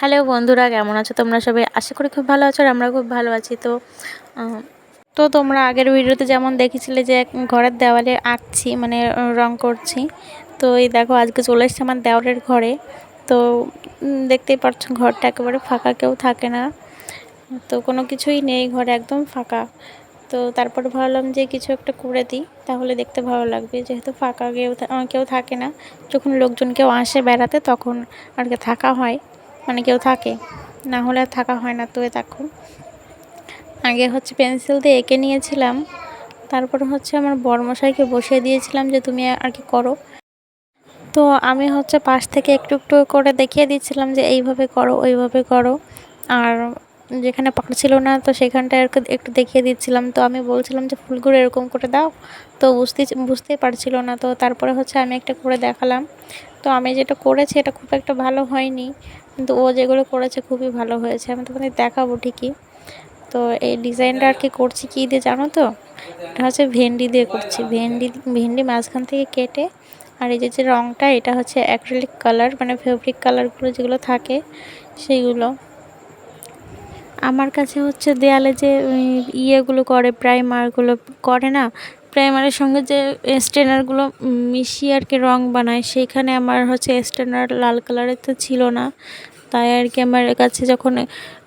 Hello বন্ধুরা, কেমন আছো তোমরা সবাই? আশা করি খুব ভালো আছো আর আমরা খুব ভালো আছি। তো তো তোমরা আগের ভিডিওতে যেমন দেখেছিলে যে ঘরের দেওয়ালে আঁকছি মানে রং করছি, তো এই দেখো আজকে চলে এসেছে আমার দেওয়ালের ঘরে। তো দেখতেই পাচ্ছ ঘরটা একেবারে ফাঁকা, কেউ থাকে না। তো কোনো কিছুই নেই, ঘরে একদম ফাঁকা। তো তারপরে ভাবলাম যে কিছু একটা করে দিই, তাহলে দেখতে ভালো লাগবে। যেহেতু ফাঁকা, কেউ কেউ থাকে না, যখন লোকজন কেউ আসে বেড়াতে, তখন আর কি থাকা হয়। মানে কেউ থাকে। না হলে আর থাকা হয় না তুই দেখো আগে হচ্ছে পেন্সিল দিয়ে এঁকে নিয়েছিলাম। তারপরে হচ্ছে আমার বড়মশাইকে বসিয়ে দিয়েছিলাম যে তুমি আর কি করো। তো আমি হচ্ছে পাশ থেকে একটু একটু করে দেখিয়ে দিচ্ছিলাম যে এইভাবে করো, ওইভাবে করো। আর যেখানে পারছিল না, তো সেখানটা আর একটু দেখিয়ে দিচ্ছিলাম। তো আমি বলছিলাম যে ফুলগুলো এরকম করে দাও। তো বুঝতে, বুঝতেই পারছিল না। তো তারপরে হচ্ছে আমি একটা করে দেখালাম। তো আমি যেটা করেছি, এটা খুব একটা ভালো হয়নি। কিন্তু ও যেগুলো করেছে খুবই ভালো হয়েছে। আমি তোমাদের দেখাবো ঠিকই। তো এই ডিজাইনটা আর কি করছি কী দিয়ে জানো তো? এটা হচ্ছে ভেন্ডি দিয়ে করছি। ভেন্ডি ভেন্ডি মাঝখান থেকে কেটে আর এই যে যে রঙটা এটা হচ্ছে অ্যাক্রিলিক কালার মানে ফেব্রিক কালারগুলো যেগুলো থাকে সেইগুলো আমার কাছে হচ্ছে দেয়ালে যে ইয়েগুলো করে প্রাইমারগুলো করে না প্রাইমারের সঙ্গে যে স্টেনারগুলো মিশিয়ে আর কি রঙ বানায় সেইখানে আমার হচ্ছে স্টেনার লাল কালারের তো ছিল না। তাই আর কি আমার কাছে যখন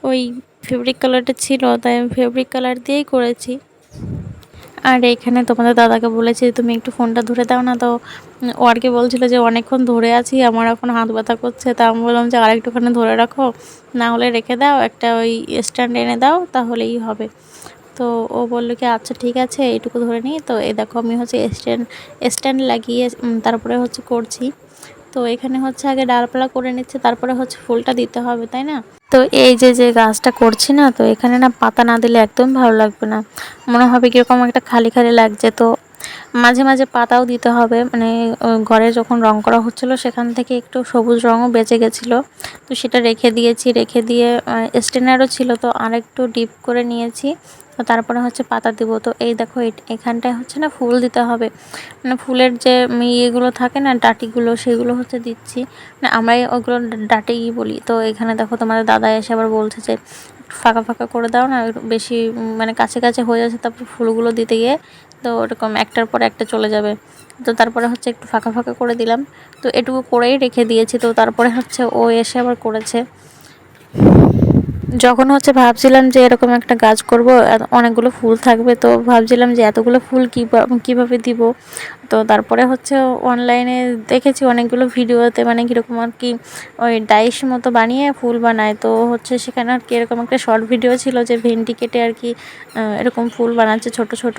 ওই ফেব্রিক কালারটা ছিল, তাই আমি ফেব্রিক কালার দিয়েই করেছি। আর এখানে তোমাদের দাদাকে বলেছি তুমি একটু ফোনটা ধরে দাও না। তো ও আর কি বলছিল যে, অনেকক্ষণ ধরে আছি, আমার এখন হাত ব্যথা করছে। তা আমি বললাম যে, আরেকটুখানি ধরে রাখো, না হলে রেখে দাও, একটা ওই স্ট্যান্ড এনে দাও, তাহলেই হবে। তো ও বলল কি আচ্ছা ঠিক আছে, এইটুকু ধরে নিই। তো এই দেখো, আমি হচ্ছে স্ট্যান্ড স্ট্যান্ড লাগিয়ে তারপরে হচ্ছে করছি। তো এখানে হচ্ছে আগে ডালপালা করে নিচ্ছে, তারপরে হচ্ছে ফুলটা দিতে হবে, তাই না? তো এই যে যে গাছটা করছি না, তো এখানে না পাতা না দিলে একদম ভালো লাগবে না। মনে হবে কীরকম একটা খালি খালি লাগছে, তো মাঝে মাঝে পাতাও দিতে হবে। মানে ঘরে যখন রং করা হচ্ছিল, সেখান থেকে একটু সবুজ রঙও বেঁচে গেছিল। তো সেটা রেখে দিয়েছি, রেখে দিয়ে স্টেনারও ছিল, তো আরেকটু ডিপ করে নিয়েছি। তো তারপরে হচ্ছে পাতা দিব। তো এই দেখো এখানটায় হচ্ছে না ফুল দিতে হবে। মানে ফুলের যে ইয়েগুলো থাকে না, ডাটিগুলো, সেগুলো হচ্ছে দিচ্ছি। মানে আমরাই ওগুলো ডাটেই বলি। তো এখানে দেখো, তোমাদের দাদা এসে আবার বলছে যে ফাঁকা ফাঁকা করে দাও না বেশি মানে কাছে কাছে হয়ে যাচ্ছে, তারপর ফুলগুলো দিতে গিয়ে তো ওরকম একটার পর একটা চলে যাবে। তো তারপরে হচ্ছে একটু ফাঁকা ফাঁকা করে দিলাম। তো এটুকু করেই রেখে দিয়েছি। তো তারপরে হচ্ছে ও এসে আবার করেছে। যখন হচ্ছে ভাবছিলাম যে এরকম একটা গাছ করব অনেকগুলো ফুল থাকবে, তো ভাবছিলাম যে এতগুলো ফুল কী কীভাবে দিব? তো তারপরে হচ্ছে অনলাইনে দেখেছি অনেকগুলো ভিডিওতে মানে কীরকম আর কি ওই ডাইস মতো বানিয়ে ফুল বানায়। তো হচ্ছে সেখানে আর কি এরকম একটা শর্ট ভিডিও ছিল যে ভেন্টি কেটে আর কি এরকম ফুল বানাচ্ছে ছোট ছোট।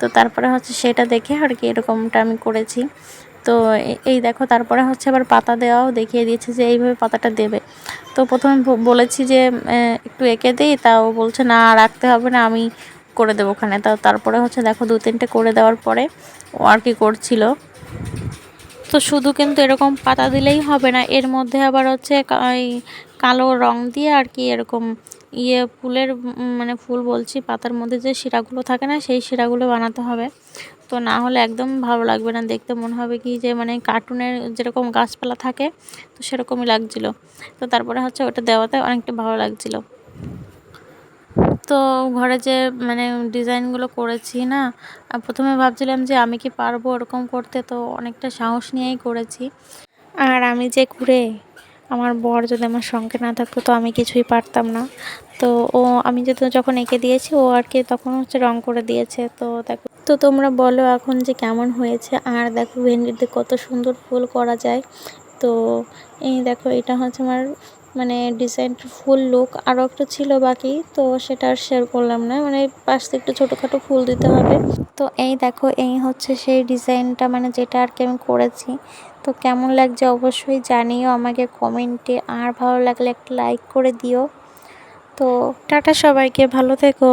তো তারপরে হচ্ছে সেটা দেখে আর কি এরকমটা আমি করেছি। তো এই দেখো, তারপরে হচ্ছে আবার পাতা দেওয়াও দেখিয়ে দিয়েছে যে এইভাবে পাতাটা দেবে। তো প্রথমে বলেছি যে একটু এঁকে দিই, তাও বলছে না রাখতে হবে না, আমি করে দেবো ওখানে। তা তারপরে হচ্ছে দেখো, দু তিনটে করে দেওয়ার পরে ও আর কি করছিল। তো শুধু কিন্তু এরকম পাতা দিলেই হবে না, এর মধ্যে আবার হচ্ছে কালো রং দিয়ে আর কি এরকম ইয়ে ফুলের মানে ফুল বলছি, পাতার মধ্যে যে শিরাগুলো থাকে না, সেই শিরাগুলো বানাতে হবে। তো না হলে একদম ভালো লাগবে না, দেখতে মনে হবে কি যে মানে কার্টুনের যেরকম গাছপালা থাকে, তো সেরকমই লাগছিল। তো তারপরে হচ্ছে ওটা দেওয়াতে অনেকটা ভালো লাগছিল। তো ঘরে যে মানে ডিজাইনগুলো করেছি না প্রথমে ভাবছিলাম যে আমি কি পারব ওরকম করতে, তো অনেকটা সাহস নিয়েই করেছি। আর আমি যে ঘুরে আমার বর যদি আমার সঙ্গে না থাকতো, তো আমি কিছুই পারতাম না। তো ও, আমি যদি যখন এঁকে দিয়েছি, ও আর কি তখন হচ্ছে রঙ করে দিয়েছে। তো দেখো, তো তোমরা বলো এখন যে কেমন হয়েছে। আর দেখো, ভেন্ডিতে কত সুন্দর ফুল করা যায়। তো এই দেখো, এটা হচ্ছে আমার মানে ডিজাইনটা ফুল লুক আরও একটু ছিল বাকি, তো সেটা আর শেয়ার করলাম না। মানে পাশ থেকে একটু ছোটোখাটো ফুল দিতে হবে। তো এই দেখো, এই হচ্ছে সেই ডিজাইনটা মানে যেটা আর কি আমি করেছি। তো কেমন লাগছে অবশ্যই জানিও আমাকে কমেন্টে আর ভালো লাগলে একটা লাইক করে দিও। তো টাটা সবাইকে, ভালো থেকো।